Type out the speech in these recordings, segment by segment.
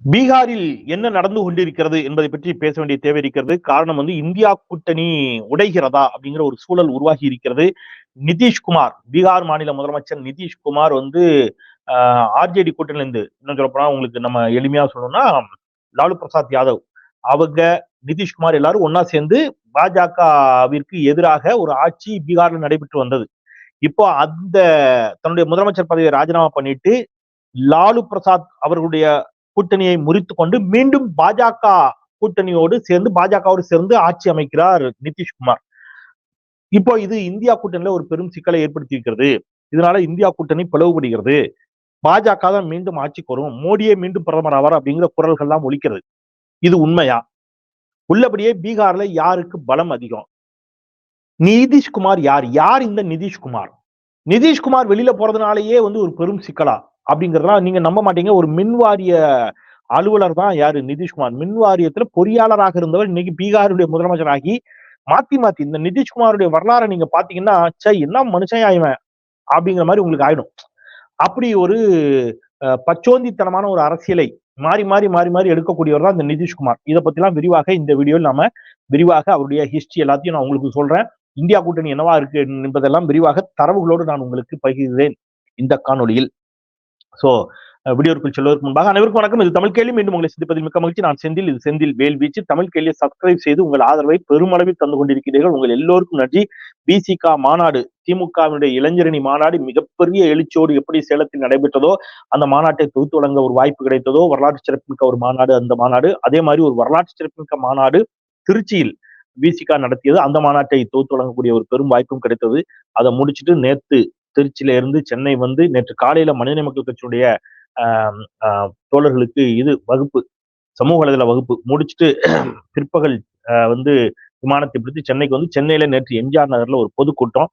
பீகாரில் என்ன நடந்து கொண்டிருக்கிறது என்பதை பற்றி பேச வேண்டிய தேவை இருக்கிறது. காரணம் வந்து இந்தியா கூட்டணி உடைகிறதா அப்படிங்கிற ஒரு சூழல் உருவாகி இருக்கிறது. நிதிஷ்குமார் பீகார் மாநில முதலமைச்சர் நிதிஷ்குமார் வந்து ஆர்ஜேடி கூட்டணியில இருந்து இன்னும் சொல்லப்போனா உங்களுக்கு நம்ம எளிமையா சொல்லணும்னா லாலு பிரசாத் யாதவ். அவங்க நிதிஷ்குமார் எல்லாரும் ஒன்னா சேர்ந்து பாஜகவிற்கு எதிராக ஒரு ஆட்சி பீகார்ல நடைபெற்று வந்தது. இப்போ அந்த தன்னுடைய முதலமைச்சர் பதவியை ராஜினாமா பண்ணிட்டு லாலு பிரசாத் அவர்களுடைய கூட்டணியை முறித்து கொண்டு மீண்டும் பாஜக கூட்டணியோடு சேர்ந்து பாஜகவோடு சேர்ந்து ஆட்சி அமைக்கிறார் நிதிஷ்குமார் இப்போ இது இந்தியா கூட்டணியில ஒரு பெரும் சிக்கலை ஏற்படுத்தி இருக்கிறது இதனால இந்தியா கூட்டணி பிளவுபடுகிறது. பாஜக தான் மீண்டும் ஆட்சிக்கு வரும் மோடியே மீண்டும் பிரதமர் ஆவார் அப்படிங்கிற குரல்கள்லாம் ஒழிக்கிறது இது உண்மையா? உள்ளபடியே பீகார்ல யாருக்கு பலம் அதிகம்? நிதிஷ்குமார் யார்? யார் இந்த நிதிஷ்குமார் நிதிஷ்குமார் வெளியில போறதுனாலயே வந்து ஒரு பெரும் சிக்கலா? அப்படிங்கறதெல்லாம் நீங்க நம்ப மாட்டீங்க. ஒரு மின்வாரிய அலுவலர் தான் யாரு? நிதிஷ்குமார். மின் வாரியத்துல பொறியாளராக இருந்தவர் இன்னைக்கு பீகாருடைய முதலமைச்சராகி மாத்தி மாத்தி இந்த நிதிஷ்குமாருடைய வரலாறை நீங்க பாத்தீங்கன்னா சே என்ன மனுஷன் ஆயிவன் அப்படிங்கிற மாதிரி உங்களுக்கு ஆயிடும். அப்படி ஒரு பச்சோந்தித்தனமான ஒரு அரசியலை மாறி மாறி மாறி மாறி எடுக்கக்கூடியவர் தான் இந்த நிதிஷ்குமார். இதை பத்திலாம் விரிவாக இந்த வீடியோவில் நாம விரிவாக அவருடைய ஹிஸ்டரி எல்லாத்தையும் நான் உங்களுக்கு சொல்றேன். இந்தியா கூட்டணி என்னவா இருக்கு என்பதெல்லாம் விரிவாக தரவுகளோடு நான் உங்களுக்கு பகிர்கிறேன். இந்த காணொலியில் சோ வீடியோக்குள் செல்வதற்கு முன்பாக அனைவருக்கும் வணக்கம். இது தமிழ் கேள்வி. மீண்டும் உங்களை சந்திப்பதில் மிக்க மகிழ்ச்சி. நான் செந்தில். இது செந்தில் வேல் வீச்சு தமிழ் கேள்வியை சப்ஸ்கிரைப் செய்து உங்கள் ஆதரவை பெருமளவில் தந்து கொண்டிருக்கிறீர்கள். உங்கள் எல்லோருக்கும் நன்றி. பிசிகா மாநாடு திமுகவினுடைய இளைஞரணி மாநாடு மிகப்பெரிய எழுச்சியோடு எப்படி சேலத்தில் நடைபெற்றதோ அந்த மாநாட்டை தொகுத்து வழங்க ஒரு வாய்ப்பு கிடைத்ததோ வரலாற்று சிறப்புமிக்க ஒரு மாநாடு அந்த மாநாடு. அதே மாதிரி ஒரு வரலாற்று சிறப்புமிக்க மாநாடு திருச்சியில் பிசிகா நடத்தியது. அந்த மாநாட்டை தொகுத்து வழங்கக்கூடிய ஒரு பெரும் வாய்ப்பும் கிடைத்தது. அதை முடிச்சுட்டு நேத்து திருச்சியில இருந்து சென்னை வந்து நேற்று காலையில மனிதநேய மக்கள் கட்சியுடைய தோழர்களுக்கு இது வகுப்பு சமூக வலைதள வகுப்பு முடிச்சுட்டு பிற்பகல் வந்து விமானத்தை பிடித்து சென்னைக்கு வந்து சென்னையில நேற்று எம்ஜிஆர் நகர்ல ஒரு பொதுக்கூட்டம்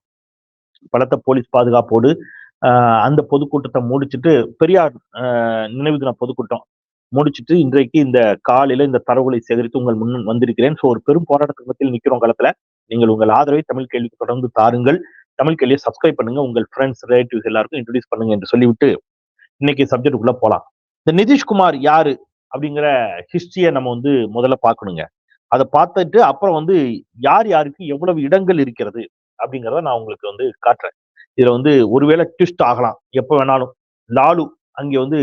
பலத்த போலீஸ் பாதுகாப்போடு அந்த பொதுக்கூட்டத்தை முடிச்சுட்டு பெரியார் நினைவு தின பொதுக்கூட்டம் முடிச்சுட்டு இன்றைக்கு இந்த காலையில இந்த தரவுகளை சேகரித்து உங்கள் முன் வந்திருக்கிறேன். ஸோ ஒரு பெரும் போராட்டத்தில் நிற்கிறோம் காலத்துல நீங்கள் உங்கள் ஆதரவை தமிழ் கேள்விக்கு தொடர்ந்து தாருங்கள். தமிழ் கேள்வியை சப்ஸ்கிரைப் பண்ணுங்க. உங்கள் ஃப்ரெண்ட்ஸ் ரிலேட்டிவ்ஸ் எல்லாருக்கும் இன்ட்ரடியூஸ் பண்ணுங்க என்று சொல்லிவிட்டு இன்னைக்கு சப்ஜெக்டுக்குள்ள போலாம். இந்த நிதிஷ்குமார் யாரு அப்படிங்கிற ஹிஸ்டரியை நம்ம வந்து முதல்ல பார்க்கணுங்க. அதை பார்த்துட்டு அப்புறம் வந்து யார் யாருக்கு எவ்வளவு இடங்கள் இருக்கிறது அப்படிங்கிறத நான் உங்களுக்கு வந்து காட்டுறேன். இதுல வந்து ஒருவேளை ட்விஸ்ட் ஆகலாம். எப்போ வேணாலும். லாலு அங்கே வந்து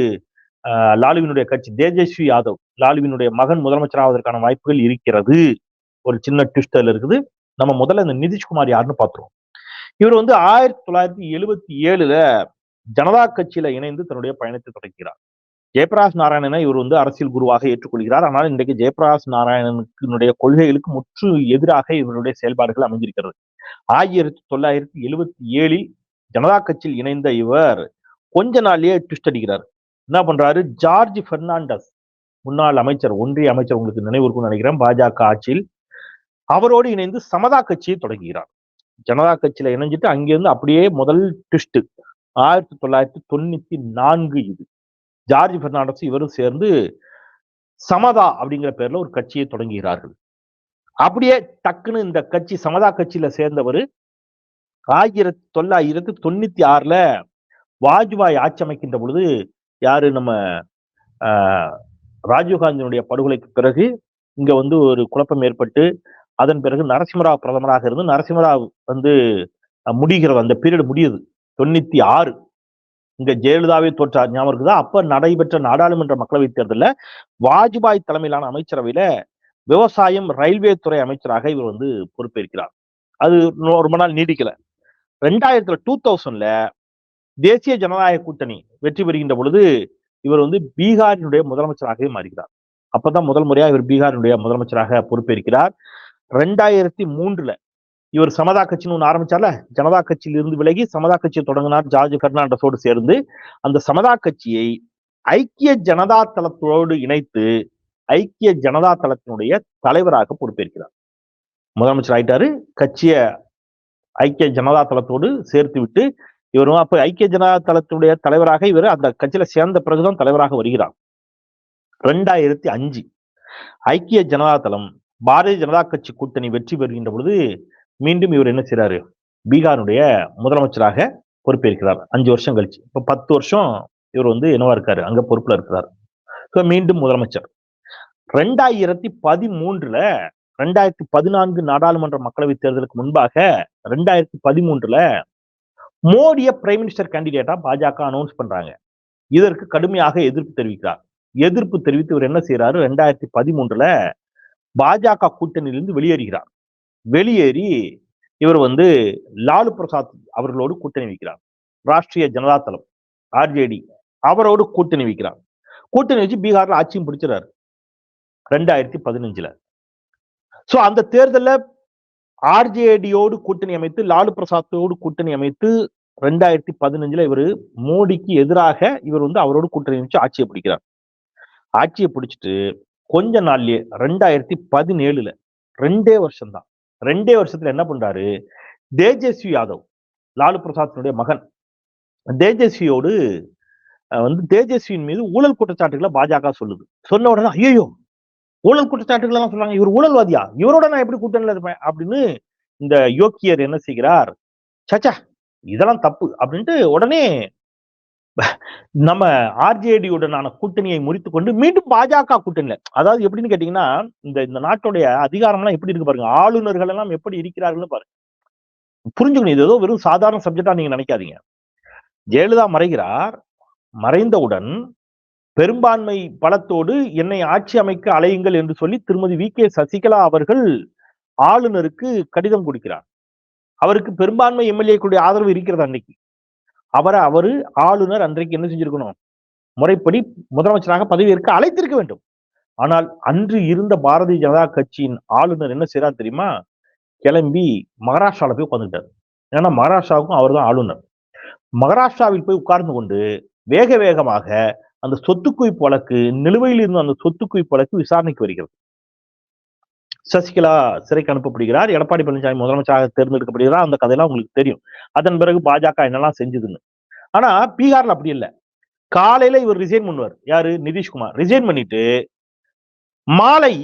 லாலுவினுடைய கட்சி. தேஜஸ்வி யாதவ் லாலுவினுடைய மகன் முதலமைச்சர் ஆவதற்கான வாய்ப்புகள் இருக்கிறது. ஒரு சின்ன ட்விஸ்ட் இருக்குது. நம்ம முதல்ல இந்த நிதிஷ்குமார் யாருன்னு பார்த்துருவோம். இவர் வந்து ஆயிரத்தி தொள்ளாயிரத்தி எழுபத்தி ஏழுல ஜனதா கட்சியில இணைந்து தன்னுடைய பயணத்தை தொடங்குகிறார் ஜெயபிரகாஷ் நாராயணனை இவர் வந்து அரசியல் குருவாக ஏற்றுக்கொள்கிறார். ஆனால் இன்றைக்கு ஜெயபிரகாஷ் நாராயணனுடைய கொள்கைகளுக்கு முற்று எதிராக இவருடைய செயல்பாடுகள் அமைஞ்சிருக்கிறது ஆயிரத்தி தொள்ளாயிரத்தி எழுபத்தி ஏழில் ஜனதா கட்சியில் இணைந்த இவர் கொஞ்ச நாள்லயே ட்விஸ்ட் அடிக்கிறார். என்ன பண்றாரு? ஜார்ஜ் பெர்னாண்டஸ் முன்னாள் அமைச்சர் ஒன்றிய அமைச்சர் உங்களுக்கு நினைவு இருக்கும்னு நினைக்கிறேன் பாஜக ஆட்சியில். அவரோடு இணைந்து சமதா கட்சியை தொடங்குகிறார். ஜனதா கட்சியில இணைஞ்சிட்டு அங்கிருந்து அப்படியே முதல் ட்விஸ்ட் ஆயிரத்தி தொள்ளாயிரத்தி தொண்ணூத்தி நான்கு இது. ஜார்ஜ் பெர்னாண்டஸ் இவரும் சேர்ந்து சமதா அப்படிங்கிற பேர்ல ஒரு கட்சியை தொடங்குகிறார்கள். அப்படியே டக்குன்னு இந்த கட்சி சமதா கட்சியில சேர்ந்தவர் ஆயிரத்தி தொள்ளாயிரத்தி தொண்ணூத்தி ஆறுல வாஜ்பாய் ஆட்சி அமைக்கின்ற பொழுது யாரு நம்ம ராஜீவ்காந்தியினுடைய படுகொலைக்கு பிறகு இங்க வந்து ஒரு குழப்பம் ஏற்பட்டு அதன் பிறகு நரசிம்மராவ் பிரதமராக இருந்து நரசிம்மராவ் வந்து முடிகிறது அந்த பீரியட் முடியுது. தொண்ணூத்தி ஆறு இங்க ஜெயலலிதாவே தோற்றார். ஞாபகம் இருக்குதா? அப்ப நடைபெற்ற நாடாளுமன்ற மக்களவைத் தேர்தலில் வாஜ்பாய் தலைமையிலான அமைச்சரவையில விவசாயம் ரயில்வே துறை அமைச்சராக இவர் வந்து பொறுப்பேற்கிறார். அது ரொம்ப நாள் நீடிக்கல. ரெண்டாயிரத்துல டூ தௌசண்ட்ல தேசிய ஜனநாயக கூட்டணி வெற்றி பெறுகின்ற பொழுது இவர் வந்து பீகாரினுடைய முதலமைச்சராகவே மாறுகிறார். அப்பதான் முதல் முறையா இவர் பீகாரினுடைய முதலமைச்சராக பொறுப்பேற்கிறார். ரெண்டாயிரத்தி மூன்றுல இவர் சமதா கட்சின்னு ஒன்று ஆரம்பிச்சால ஜனதா கட்சியில் இருந்து விலகி சமதா கட்சியை தொடங்கினார் ஜார்ஜ் பெர்னாண்டஸோடு சேர்ந்து. அந்த சமதா கட்சியை ஐக்கிய ஜனதா தளத்தோடு இணைத்து ஐக்கிய ஜனதா தளத்தினுடைய தலைவராக பொறுப்பேற்கிறார். முதலமைச்சர் ஆயிட்டாரு. கட்சியை ஐக்கிய ஜனதா தளத்தோடு சேர்த்து விட்டு இவரும் அப்ப ஐக்கிய ஜனதா தளத்தினுடைய தலைவராக இவர் அந்த கட்சியில சேர்ந்த பிறகுதான் தலைவராக வருகிறார். ரெண்டாயிரத்தி அஞ்சு ஐக்கிய ஜனதா தளம் பாரதிய ஜனதா கட்சி கூட்டணி வெற்றி பெறுகின்ற பொழுது மீண்டும் இவர் என்ன செய்யறாரு பீகாருடைய முதலமைச்சராக பொறுப்பேற்கிறார். அஞ்சு வருஷம் கழிச்சு. இப்ப பத்து வருஷம் இவர் வந்து என்னவா இருக்காரு? அங்க பொறுப்புல இருக்கிறார் ஸோ மீண்டும் முதலமைச்சர். ரெண்டாயிரத்தி பதிமூன்றுல ரெண்டாயிரத்தி பதினான்கு நாடாளுமன்ற மக்களவைத் தேர்தலுக்கு முன்பாக ரெண்டாயிரத்தி பதிமூன்றுல மோடிய பிரைம் மினிஸ்டர் கேண்டிடேட்டா பாஜக அனௌன்ஸ் பண்றாங்க. இதற்கு கடுமையாக எதிர்ப்பு தெரிவிக்கிறார். எதிர்ப்பு தெரிவித்து இவர் என்ன செய்யறாரு ரெண்டாயிரத்தி பதிமூன்றுல பாஜக கூட்டணியிலிருந்து வெளியேறுகிறார். வெளியேறி இவர் வந்து லாலு பிரசாத் அவர்களோடு கூட்டணி வைக்கிறார். ராஷ்டிரிய ஜனதா தளம் ஆர்ஜேடி அவரோடு கூட்டணி வைக்கிறார். கூட்டணி வச்சு பீகார்ல ஆட்சியும் பிடிச்சிடறாரு. ரெண்டாயிரத்தி பதினஞ்சுல. சோ அந்த தேர்தல்ல ஆர்ஜேடியோடு கூட்டணி அமைத்து லாலு பிரசாத்தோடு கூட்டணி அமைத்து ரெண்டாயிரத்தி பதினஞ்சுல இவர் மோடிக்கு எதிராக இவர் வந்து அவரோடு கூட்டணி வச்சு ஆட்சியை பிடிக்கிறார். ஆட்சியை பிடிச்சிட்டு கொஞ்ச நாள்லயே ரெண்டாயிரத்தி பதினேழுல ரெண்டே வருஷம்தான். ரெண்டே வருஷத்துல என்ன பண்றாரு? தேஜஸ்வி யாதவ் லாலு பிரசாத்தினுடைய மகன். தேஜஸ்வியோடு அஹ், வந்து தேஜஸ்வியின் மீது ஊழல் குற்றச்சாட்டுகளை பாஜக சொல்லுது. சொன்ன உடனே ஐயோ ஊழல் குற்றச்சாட்டுகள் எல்லாம் சொல்றாங்க இவர் ஊழல்வாதியா? இவரோட நான் எப்படி கூட்டணியில் இருப்பேன்? அப்படின்னு இந்த யோக்கியர் என்ன செய்கிறார்? சச்சா இதெல்லாம் தப்பு அப்படின்ட்டு உடனே நம்ம ஆர்ஜேடியுடனான கூட்டணியை முறித்து கொண்டு மீண்டும் பாஜக கூட்டணியில. அதாவது எப்படின்னு கேட்டீங்கன்னா இந்த இந்த நாட்டுடைய அதிகாரம்லாம் எப்படி இருக்கு பாருங்க. ஆளுநர்கள் எல்லாம் எப்படி இருக்கிறார்கள்னு பாருங்க. புரிஞ்சுக்கணும். இது ஏதோ வெறும் சாதாரண சப்ஜெக்டா நீங்க நினைக்காதீங்க. ஜெயலலிதா மறைகிறார். மறைந்தவுடன் பெரும்பான்மை பலத்தோடு என்னை ஆட்சி அமைக்க அலையுங்கள் என்று சொல்லி திருமதி வி. கே. சசிகலா அவர்கள் ஆளுநருக்கு கடிதம் கொடுக்கிறார். அவருக்கு பெரும்பான்மை எம்எல்ஏக்களுடைய ஆதரவு இருக்கிறது அன்னைக்கு? அவரை அவரு ஆளுநர் அன்றைக்கு என்ன செஞ்சிருக்கணும்? முறைப்படி முதலமைச்சராக பதவியேற்க அழைத்திருக்க வேண்டும். ஆனால் அன்று இருந்த பாரதிய ஜனதா கட்சியின் ஆளுநர் என்ன செய்யறார் தெரியுமா? கிளம்பி மகாராஷ்டிரால போய் உட்காந்துட்டார் ஏன்னா மகாராஷ்டிராவுக்கும் அவர் தான் ஆளுநர். மகாராஷ்டிராவில் போய் உட்கார்ந்து கொண்டு வேக வேகமாக அந்த சொத்து குவிப்பு வழக்கு நிலுவையில் இருந்த அந்த சொத்து குவிப்பு வழக்கு விசாரணைக்கு வருகிறது. சசிகலா சிறைக்கு அனுப்பப்படுகிறார். எடப்பாடி பழனிசாமி முதலமைச்சராக தேர்ந்தெடுக்கப்படுகிறார். அந்த கதையெல்லாம் உங்களுக்கு தெரியும். அதன் பிறகு பாஜக என்னெல்லாம் செஞ்சதுன்னு. ஆனா பீகார்ல அப்படி இல்லை. காலையில இவர் ரிசைன் பண்ணுவார். யாரு? நிதிஷ்குமார். ரிசைன் பண்ணிட்டு மாலை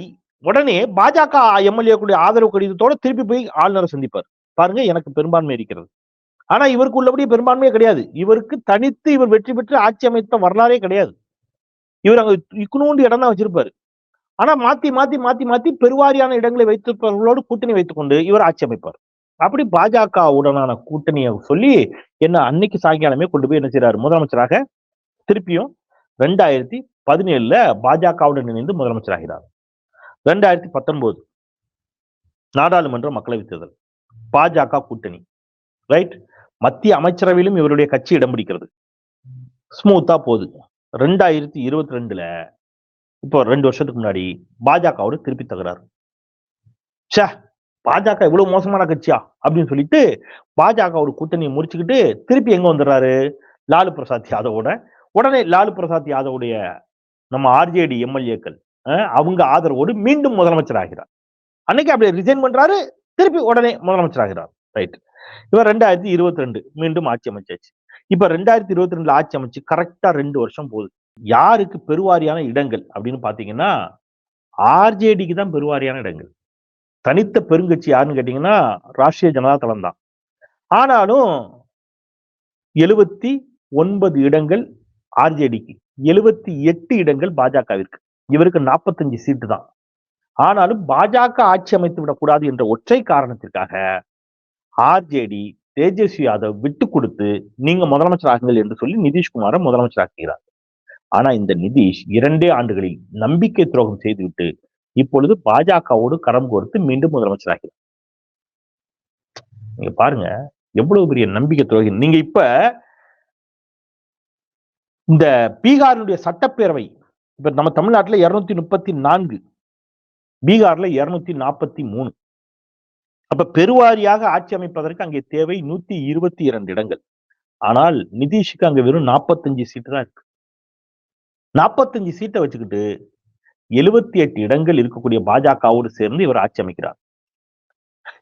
உடனே பாஜக எம்எல்ஏ ஆதரவு கடிதத்தோட திருப்பி போய் ஆளுநரை சந்திப்பார். பாருங்க எனக்கு பெரும்பான்மை இருக்கிறது. ஆனா இவருக்கு உள்ளபடியே பெரும்பான்மையே கிடையாது. இவருக்கு தனித்து இவர் வெற்றி பெற்று ஆட்சி அமைத்த வரலாறே கிடையாது. இவர் அங்க இக்குனூண்டு இடம் தான் வச்சிருப்பாரு. ஆனா மாத்தி மாத்தி மாத்தி மாத்தி பெருவாரியான இடங்களை வைத்திருப்பவர்களோடு கூட்டணி வைத்துக்கொண்டு இவர் ஆட்சி அமைப்பார். அப்படி பாஜக உடனான கூட்டணியை சொல்லி என்ன அன்னைக்கு சாயங்காலமே கொண்டு போய் என்ன செய்யறாரு முதலமைச்சராக திருப்பியும் ரெண்டாயிரத்தி பதினேழுல பாஜகவுடன் இணைந்து முதலமைச்சராகிறார். ரெண்டாயிரத்தி பத்தொன்பது நாடாளுமன்ற மக்களவைத் தேர்தல். பாஜக கூட்டணி. ரைட்? மத்திய அமைச்சரவையிலும் இவருடைய கட்சி இடம் பிடிக்கிறது. ஸ்மூத்தா போகுது. ரெண்டாயிரத்தி இருபத்தி ரெண்டுல இப்போ ரெண்டு வருஷத்துக்கு முன்னாடி பாஜகவோட திருப்பி தகுறாரு சே பாஜக இவ்வளவு மோசமான கட்சியா? அப்படின்னு சொல்லிட்டு பாஜக ஒரு கூட்டணியை முடிச்சுக்கிட்டு திருப்பி எங்க வந்துடுறாரு? லாலு பிரசாத் யாதவோட. உடனே லாலு பிரசாத் யாதவுடைய நம்ம ஆர்ஜேடி எம்எல்ஏக்கள் அவங்க ஆதரவோடு மீண்டும் முதலமைச்சர் ஆகிறார். அன்னைக்கு அப்படியே ரிசைன் பண்றாரு திருப்பி உடனே முதலமைச்சர் ஆகிறார். ரைட் இவர் ரெண்டாயிரத்தி இருபத்தி ரெண்டு மீண்டும் ஆட்சி அமைச்சாச்சு. இப்ப ரெண்டாயிரத்தி இருபத்தி ரெண்டுல ஆட்சி அமைச்சு கரெக்டா ரெண்டு வருஷம் போகுது. யாருக்கு பெருவாரியான இடங்கள் அப்படின்னு பார்த்தீங்கன்னா ஆர்ஜேடிக்கு தான் பெருவாரியான இடங்கள். தனித்த பெருங்கட்சி யாருன்னு கேட்டீங்கன்னா ராஷ்டிரிய ஜனதா தளம் தான். ஆனாலும் எழுபத்தி ஒன்பது இடங்கள் ஆர்ஜேடிக்கு எழுபத்தி எட்டு இடங்கள் பாஜகவிற்கு. இவருக்கு நாற்பத்தஞ்சு சீட்டு தான். ஆனாலும் பாஜக ஆட்சி அமைத்து விடக்கூடாது என்ற ஒற்றை காரணத்திற்காக ஆர்ஜேடி தேஜஸ்வி யாதவ் விட்டு கொடுத்து நீங்க முதலமைச்சர் ஆகுங்கள் என்று சொல்லி நிதிஷ்குமாரை முதலமைச்சர் ஆக்குகிறார் ஆனா இந்த நிதிஷ் இரண்டே ஆண்டுகளில் நம்பிக்கை துரோகம் செய்துவிட்டு இப்பொழுது பாஜகவோடு கரம் கோர்த்து மீண்டும் முதலமைச்சராகிறார் நீங்க பாருங்க எவ்வளவு பெரிய நம்பிக்கை துரோகி. நீங்க இப்ப இந்த பீகாரினுடைய சட்டப்பேரவை இப்ப நம்ம தமிழ்நாட்டுல இருநூத்தி முப்பத்தி நான்கு பீகார்ல இருநூத்தி நாற்பத்தி மூணு. அப்ப பெருவாரியாக ஆட்சி அமைப்பதற்கு அங்கே தேவை நூத்தி இருபத்தி இரண்டு இடங்கள். ஆனால் நிதிஷுக்கு அங்க வெறும் நாற்பத்தஞ்சு சீட்டு தான் இருக்கு. நாற்பத்தஞ்சு சீட்டை வச்சுக்கிட்டு எழுபத்தி எட்டு இடங்கள் இருக்கக்கூடிய பாஜகவோடு சேர்ந்து இவர் ஆட்சி அமைக்கிறார்.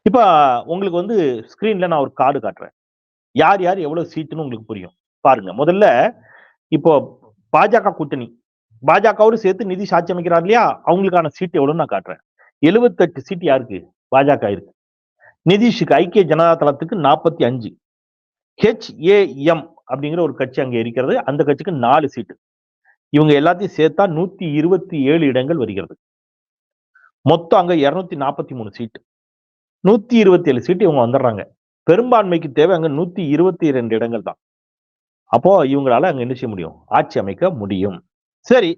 இப்ப உங்களுக்கு வந்து ஸ்கிரீன்ல நான் ஒரு கார்டு காட்டுறேன். யார் யார் எவ்வளவு சீட்டுன்னு உங்களுக்கு புரியும். பாருங்க முதல்ல இப்போ பாஜக கூட்டணி. பாஜகவோடு சேர்த்து நிதிஷ் ஆட்சி அமைக்கிறார் இல்லையா? அவங்களுக்கான சீட் எவ்வளவுன்னு நான் காட்டுறேன். எழுபத்தெட்டு சீட் யாருக்கு? பாஜக இருக்கு. நிதிஷுக்கு ஐக்கிய ஜனதா தளத்துக்கு நாற்பத்தி அஞ்சு. ஹெச்ஏஎம் அப்படிங்கிற ஒரு கட்சி அங்கே இருக்கிறது. அந்த கட்சிக்கு நாலு சீட்டு. இவங்க எல்லாத்தையும் சேர்த்தா நூத்தி இருபத்தி ஏழு இடங்கள் வருகிறது. மொத்தம் அங்க இருநூத்தி நாற்பத்தி மூணு சீட்டு நூத்தி இருபத்தி ஏழு சீட்டு இவங்க வந்துடுறாங்க. பெரும்பான்மைக்கு தேவை அங்க நூத்தி இருபத்தி இரண்டு இடங்கள் தான். அப்போ இவங்களால அங்க என்ன செய்ய முடியும்? ஆட்சி அமைக்க முடியும். சரி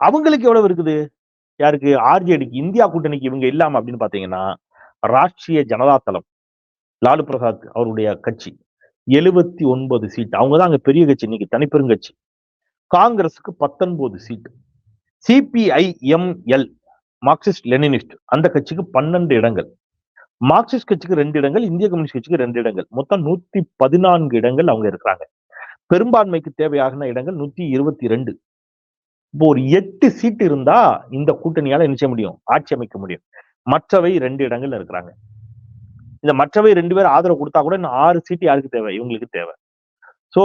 அவங்களுக்கு எவ்வளவு இருக்குது? யாருக்கு? ஆர்ஜேடிக்கு. இந்தியா கூட்டணிக்கு இவங்க இல்லாம அப்படின்னு பாத்தீங்கன்னா ராஷ்டிரிய ஜனதா தளம் லாலு பிரசாத் அவருடைய கட்சி எழுபத்தி ஒன்பது சீட் அவங்க தான் அங்க பெரிய கட்சி. இன்னைக்கு தனிப்பெருங்கட்சி. காங்கிரஸுக்கு பத்தொன்பது சீட் சிபிஐஎம்எல் மார்க்சிஸ்ட் லெனினிஸ்ட் அந்த கட்சிக்கு பன்னெண்டு இடங்கள். மார்க்சிஸ்ட் கட்சிக்கு ரெண்டு இடங்கள் இந்திய கம்யூனிஸ்ட் கட்சிக்கு ரெண்டு இடங்கள். மொத்தம் நூத்தி பதினான்கு இடங்கள் அவங்க இருக்கிறாங்க. பெரும்பான்மைக்கு தேவையான இடங்கள் நூத்தி இருபத்தி ரெண்டு இப்போ ஒரு எட்டு சீட் இருந்தா இந்த கூட்டணியால என்ன செய்ய முடியும்? ஆட்சி அமைக்க முடியும். மற்றவை ரெண்டு இடங்கள்ல இருக்கிறாங்க. இந்த மற்றவை ரெண்டு பேர் ஆதரவு கொடுத்தா கூட இன்னும் ஆறு சீட் யாருக்கு தேவை? இவங்களுக்கு தேவை. சோ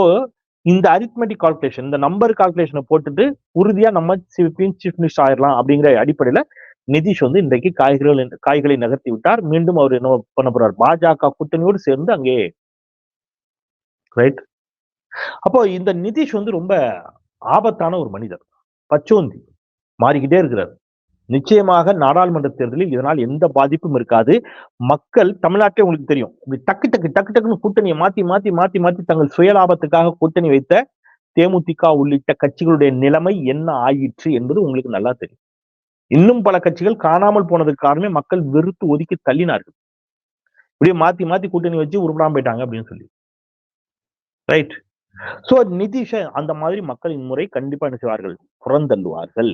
இந்த அரித்மெட்டிக் கால்குலேஷன் இந்த நம்பர் கால்குலேஷனை போட்டுட்டு உறுதியா நம்ம சீஃப் மினிஸ்டர் ஆயிடலாம் அப்படிங்கிற அடிப்படையில நிதிஷ் வந்து இன்றைக்கு காய்கறிகள் காய்களை நகர்த்தி விட்டார். மீண்டும் அவர் என்ன பண்ண போறார்? பாஜக கூட்டணியோடு சேர்ந்து அங்கே ரைட் அப்போ இந்த நிதிஷ் வந்து ரொம்ப ஆபத்தான ஒரு மனிதர். பச்சோந்தி மாறிக்கிட்டே இருக்கிறார். நிச்சயமாக நாடாளுமன்ற தேர்தலில் இதனால் எந்த பாதிப்பும் இருக்காது. மக்கள் தமிழ்நாட்டிலே உங்களுக்கு தெரியும். இப்படி டக்கு டக்கு டக்கு டக்குன்னு கூட்டணியை மாத்தி மாத்தி மாத்தி மாத்தி தங்கள் சுயலாபத்துக்காக கூட்டணி வைத்த தேமுதிக உள்ளிட்ட கட்சிகளுடைய நிலைமை என்ன ஆயிற்று என்பது உங்களுக்கு நல்லா தெரியும். இன்னும் பல கட்சிகள் காணாமல் போனதுக்கு காரணமே மக்கள் வெறுத்து ஒதுக்கி தள்ளினார்கள். இப்படியே மாத்தி மாத்தி கூட்டணி வச்சு உருப்படாம போயிட்டாங்க அப்படின்னு சொல்லி. ரைட் சோ நிதிஷ அந்த மாதிரி மக்கள் இம்முறை கண்டிப்பா என்ன செய்வார்கள்? புறந்தள்ளுவார்கள்.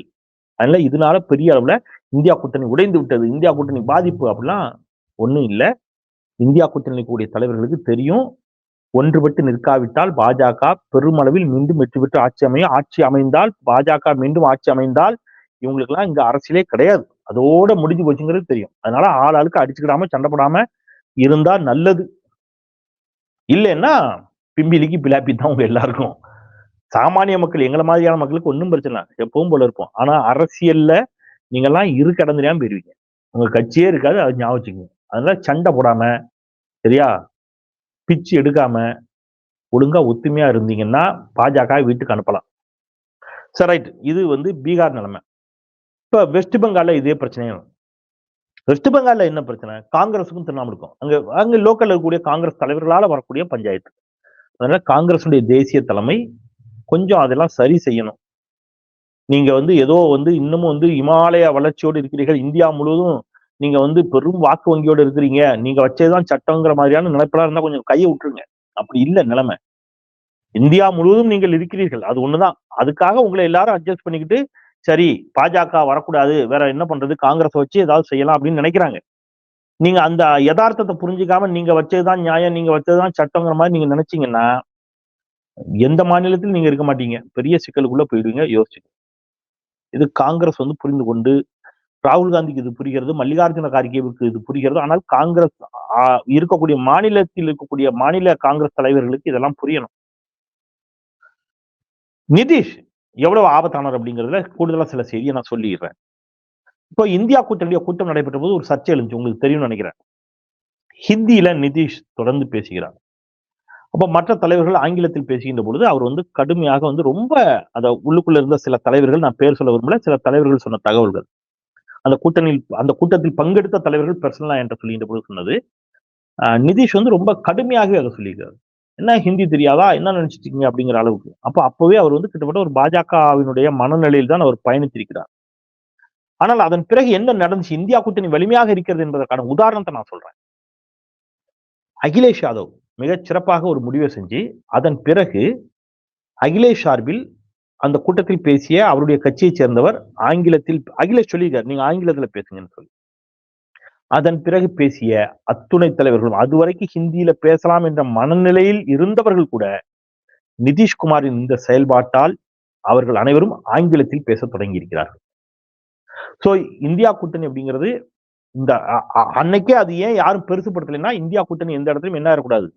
அதனால இதனால பெரிய அளவுல இந்தியா கூட்டணி உடைந்து விட்டது. இந்தியா கூட்டணி பாதிப்பு அப்படிலாம் ஒன்றும் இல்லை. இந்தியா கூட்டணி கூடிய தலைவர்களுக்கு தெரியும். ஒன்றுபட்டு நிற்காவிட்டால் பாஜக பெருமளவில் மீண்டும் வெற்றி பெற்று ஆட்சி அமையும். ஆட்சி அமைந்தால் பாஜக மீண்டும் ஆட்சி அமைந்தால் இவங்களுக்கெல்லாம் இங்க அரசியலே கிடையாது. அதோட முடிஞ்சு போச்சுங்கிறது தெரியும். அதனால ஆள் ஆளுக்கு அடிச்சுக்கிடாம சண்டை போடாம இருந்தா நல்லது. இல்லைன்னா பிம்பிலிக்கு பிலாப்பி தான் உங்க எல்லாருக்கும். சாமானிய மக்கள் எங்களை மாதிரியான மக்களுக்கு ஒன்றும் பிரச்சனை இல்லை. எப்பவும் போல இருப்போம். ஆனா அரசியல்ல நீங்கெல்லாம் இரு கடந்துலையாம போயிருவீங்க. உங்க கட்சியே இருக்காது அதை ஞாபகம் வச்சுக்கோங்க. அதனால சண்டை போடாம சரியா? பிச்சு எடுக்காம ஒழுங்கா ஒத்துமையா இருந்தீங்கன்னா பாஜக வீட்டுக்கு அனுப்பலாம். சரி ரைட் இது வந்து பீகார் நிலைமை. இப்போ வெஸ்ட் பெங்காலில் இதே பிரச்சனையும் வெஸ்ட் பெங்கால்ல என்ன பிரச்சனை? காங்கிரஸுக்கும் திரிணாமுலுக்கும் அங்க அங்க லோக்கல்ல இருக்கக்கூடிய காங்கிரஸ் தலைவர்களால வரக்கூடிய பஞ்சாயத்து. அதனால காங்கிரஸுடைய தேசிய தலைமை கொஞ்சம் அதெல்லாம் சரி செய்யணும். நீங்க வந்து ஏதோ வந்து இன்னமும் வந்து இமாலய வளர்ச்சியோடு இருக்கிறீர்கள். இந்தியா முழுவதும் நீங்க வந்து பெரும் வாக்கு வங்கியோடு இருக்கிறீங்க. நீங்க வச்சதுதான் சட்டங்கிற மாதிரியான நினைப்பெல்லாம் இருந்தா கொஞ்சம் கையை விட்டுருங்க. அப்படி இல்லை நிலைமை. இந்தியா முழுவதும் நீங்கள் இருக்கிறீர்கள். அது ஒண்ணுதான். அதுக்காக உங்களை எல்லாரும் அட்ஜஸ்ட் பண்ணிக்கிட்டு சரி பாஜக வரக்கூடாது. வேற என்ன பண்றது? காங்கிரஸ் வச்சு ஏதாவது செய்யலாம் அப்படின்னு நினைக்கிறாங்க. நீங்க அந்த யதார்த்தத்தை புரிஞ்சுக்காம நீங்க வச்சதுதான் நியாயம் நீங்க வச்சதுதான் சட்டங்கிற மாதிரி நீங்க நினைச்சீங்கன்னா எந்த மாநிலத்திலும் நீங்க இருக்க மாட்டீங்க. பெரிய சிக்கலுக்குள்ள போயிடுவீங்க. யோசிச்சு இது காங்கிரஸ் வந்து புரிந்து கொண்டு ராகுல் காந்திக்கு இது புரிகிறது மல்லிகார்ஜுன கார்கேவுக்கு இது புரிகிறது. ஆனால் காங்கிரஸ் இருக்கக்கூடிய மாநிலத்தில் இருக்கக்கூடிய மாநில காங்கிரஸ் தலைவர்களுக்கு இதெல்லாம் புரியணும். நிதிஷ் எவ்வளவு ஆபத்தானவர் அப்படிங்கிறதுல கூடுதலா சில செய்தியை நான் சொல்லிடுறேன். இப்போ இந்தியா கூட்டணிய கூட்டம் நடைபெற்ற போது ஒரு சர்ச்சை எழுந்துச்சு. உங்களுக்கு தெரியும்னு நினைக்கிறேன். ஹிந்தியில நிதிஷ் தொடர்ந்து பேசுகிறார். அப்ப மற்ற தலைவர்கள் ஆங்கிலத்தில் பேசுகின்ற பொழுது அவர் வந்து கடுமையாக வந்து ரொம்ப அந்த உள்ளுக்குள்ள இருந்த சில தலைவர்கள் நான் பேர் சொல்ல விரும்பல சில தலைவர்கள் சொன்ன தகவல்கள். அந்த கூட்டணியில் அந்த கூட்டத்தில் பங்கெடுத்த தலைவர்கள் பர்சனலா என்று சொல்லுகின்ற பொழுது சொன்னது ஆஹ் நிதிஷ் வந்து ரொம்ப கடுமையாகவே அதை சொல்லியிருக்காரு. என்ன ஹிந்தி தெரியாதா? என்ன நினைச்சிட்டீங்க? அப்படிங்கிற அளவுக்கு. அப்ப அப்பவே அவர் வந்து கிட்டத்தட்ட ஒரு பாஜகவினுடைய மனநிலையில் தான் அவர் பயணித்திருக்கிறார். ஆனால் அதன் பிறகு என்ன நடந்துச்சு? இந்தியா கூட்டணி வலிமையாக இருக்கிறது என்பதற்கான உதாரணத்தை நான் சொல்றேன். அகிலேஷ் யாதவ். மிகச் சிறப்பாக ஒரு முடிவை செஞ்சு அதன் பிறகு அகிலேஷ் சார்பில் அந்த கூட்டத்தில் பேசிய அவருடைய கட்சியைச் சேர்ந்தவர் ஆங்கிலத்தில் அகிலேஷ் சொல்லியிருக்கார் நீங்க ஆங்கிலத்துல பேசுங்கன்னு சொல்லி. அதன் பிறகு பேசிய அத்துணை தலைவர்களும் அதுவரைக்கும் ஹிந்தியில பேசலாம் என்ற மனநிலையில் இருந்தவர்கள் கூட நிதிஷ்குமாரின் இந்த செயல்பாட்டால் அவர்கள் அனைவரும் ஆங்கிலத்தில் பேச தொடங்கி இருக்கிறார்கள் சோ இந்தியா கூட்டணி அப்படிங்கிறது இந்த அ- அன்னைக்கே அது ஏன் யாரும் பெருசுப்படுத்தலைன்னா இந்தியா கூட்டணி எந்த இடத்துலயும் என்ன ஆயிடக்கூடாது?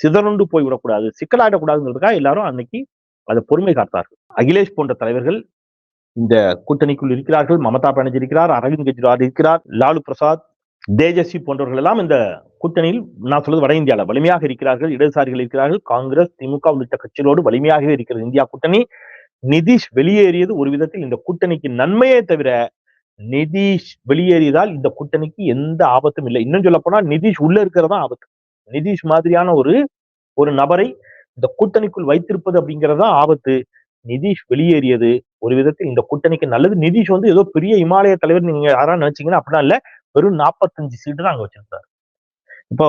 சிதறண்டு போய் விடக்கூடாது. சிக்கலாயிடக்கூடாதுங்கிறதுக்காக எல்லாரும் அன்னைக்கு அதை பொறுமை காத்தார்கள். அகிலேஷ் போன்ற தலைவர்கள் இந்த கூட்டணிக்குள் இருக்கிறார்கள். மமதா பானர்ஜி இருக்கிறார் அரவிந்த் கெஜ்ரிவால் இருக்கிறார் லாலு பிரசாத் தேஜஸ்வி போன்றவர்கள் எல்லாம் இந்த கூட்டணியில் நான் சொல்வது வட இந்தியாவில் வலிமையாக இருக்கிறார்கள் இடதுசாரிகள் இருக்கிறார்கள். காங்கிரஸ் திமுக உள்ளிட்ட கட்சிகளோடு வலிமையாகவே இருக்கிறது இந்தியா கூட்டணி நிதிஷ் வெளியேறியது ஒரு விதத்தில் இந்த கூட்டணிக்கு நன்மையே தவிர நிதிஷ் வெளியேறியதால் இந்த கூட்டணிக்கு எந்த ஆபத்தும் இல்லை. இன்னும் சொல்ல போனா நிதிஷ் உள்ள இருக்கிறதா ஆபத்து. நிதிஷ் மாதிரியான ஒரு ஒரு நபரை இந்த கூட்டணிக்குள் வைத்திருப்பது அப்படிங்கிறதா ஆபத்து. நிதிஷ் வெளியேறியது ஒரு விதத்தில் இந்த கூட்டணிக்கு நல்லது. நிதிஷ் வந்து ஏதோ பெரிய இமாலய தலைவர் நீங்க யாராவது நினைச்சீங்கன்னா அப்படிலாம் இல்ல. வெறும் நாற்பத்தஞ்சு சீட்டு தான் அங்க வச்சிருந்தாரு இப்போ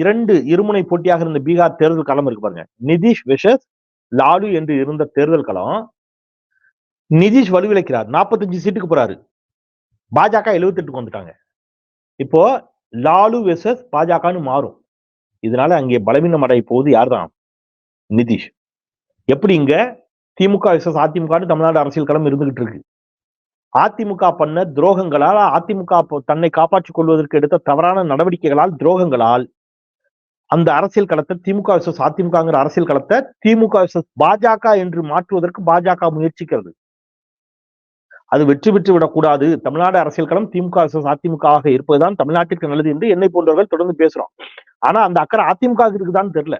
இரண்டு இருமுனை போட்டியாக இருந்த பீகார் தேர்தல் களம் இருக்கு பாருங்க. நிதிஷ் விஷஸ் லாலு என்று இருந்த தேர்தல் களம். நிதிஷ் வலுவிழக்கிறார். நாற்பத்தஞ்சு சீட்டுக்கு போறாரு. பாஜக 78 வந்துட்டாங்க. இப்போ லாலு வெர்சஸ் பாஜகன்னு மாறும். இதனால அங்கே பலவீனம் அடைய போகுது யார்தான்? நிதிஷ். எப்படி இங்க? திமுக விசஸ் அதிமுகன்னு தமிழ்நாடு அரசியல் களம் இருந்துகிட்டு இருக்கு. அதிமுக பண்ண துரோகங்களால் அதிமுக தன்னை காப்பாற்றிக் கொள்வதற்கு எடுத்த தவறான நடவடிக்கைகளால் துரோகங்களால் அந்த அரசியல் களத்தை திமுக விசஸ் அதிமுகங்கிற அரசியல் களத்தை திமுக விசஸ் பாஜக என்று மாற்றுவதற்கு பாஜக முயற்சிக்கிறது. அது வெற்றி பெற்று விடக்கூடாது தமிழ்நாடு அரசியல் களம் திமுக versus அதிமுக ஆக இருப்பதுதான் தமிழ்நாட்டிற்கு நல்லது என்று என்னை போன்றவர்கள் தொடர்ந்து பேசுறோம். ஆனா அந்த அக்கறை அதிமுக இருக்குதான்னு தெரியல.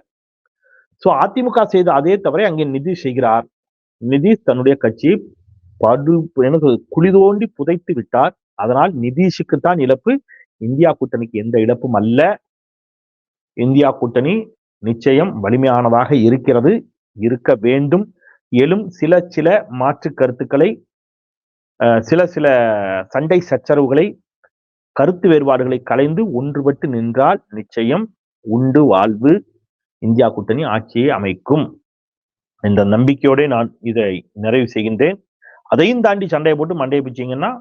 சோ அதிமுக செய்த அதே தவிர அங்கே நிதிஷ் செய்கிறார். நிதிஷ் தன்னுடைய கட்சி படு எனக்கு குழி தோண்டி புதைத்து விட்டார். அதனால் நிதிஷுக்கு தான் இழப்பு. இந்தியா கூட்டணிக்கு எந்த இழப்பும் அல்ல. இந்தியா கூட்டணி நிச்சயம் வலிமையானதாக இருக்கிறது. இருக்க வேண்டும். எழும் சில சில மாற்று கருத்துக்களை சில சில சண்டை சச்சரவுகளை கருத்து வேறுபாடுகளை கலைந்து ஒன்றுபட்டு நின்றால் நிச்சயம் உண்டு வாழ்வு. இந்தியா கூட்டணி ஆட்சியை அமைக்கும். இந்த நம்பிக்கையோட நான் இதை நிறைவு செய்கின்றேன். அதையும் தாண்டி சண்டையை போட்டு மண்டையை பிச்சீங்கன்னா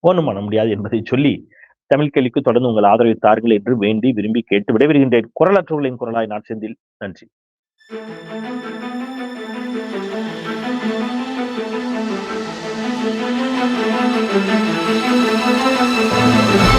ஒன்றும் பண்ண முடியாது என்பதை சொல்லி தமிழ் கேள்விக்கு தொடர்ந்து உங்கள் ஆதரவை தாருங்கள் என்று வேண்டி விரும்பி கேட்டு விடைபெறுகின்றேன். குரலற்றவர்களின் குரலாய் நான் செந்தில். நன்றி. Thank you.